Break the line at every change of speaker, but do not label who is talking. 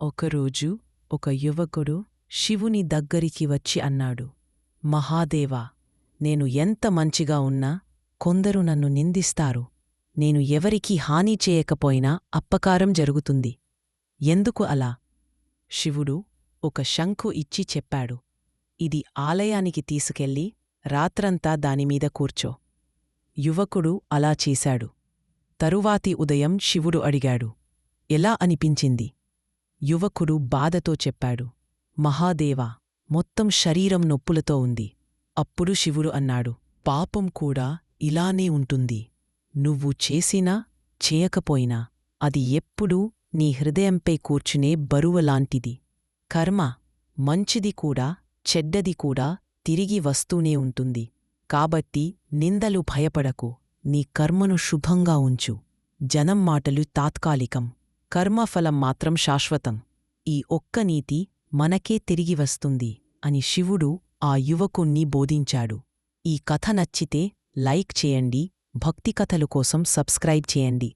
ఒకరోజు ఒక యువకుడు శివుని దగ్గరికి వచ్చి అన్నాడు మహాదేవా నేను ఎంత మంచిగా ఉన్నా కొందరు నన్ను నిందిస్తారు. నేను ఎవరికీ హాని చేయకపోయినా అప్పకారం జరుగుతుంది. ఎందుకు అలా శివుడు ఒక శంఖు ఇచ్చి చెప్పాడు ఇది ఆలయానికి తీసుకెళ్ళి రాత్రంతా దానిమీద కూర్చో యువకుడు అలా చేశాడు. తరువాతి ఉదయం శివుడు అడిగాడు ఎలా అనిపించింది? యువకుడు బాధతో చెప్పాడు మహాదేవా మొత్తం శరీరం నొప్పులతో ఉంది. అప్పుడు శివుడు అన్నాడు పాపం కూడా ఇలానే ఉంటుంది. నువ్వు చేసినా చేయకపోయినా అది ఎప్పుడూ నీ హృదయంపై కూర్చునే బరువలాంటిది కర్మ మంచిది కూడా చెడ్డది కూడా తిరిగి వస్తూనే ఉంటుంది. కాబట్టి నిందలు భయపడకు. నీ కర్మను శుభంగా ఉంచు. జనం మాటలు తాత్కాలికం. కర్మఫలం మాత్రం శాశ్వతం. ఈ ఒక్క నీతి మనకే తిరిగి వస్తుంది అని శివుడు ఆ యువకుణ్ణి బోధించాడు. ఈ కథ నచ్చితే లైక్ చేయండి భక్తి కథలు కోసం సబ్స్క్రైబ్ చేయండి.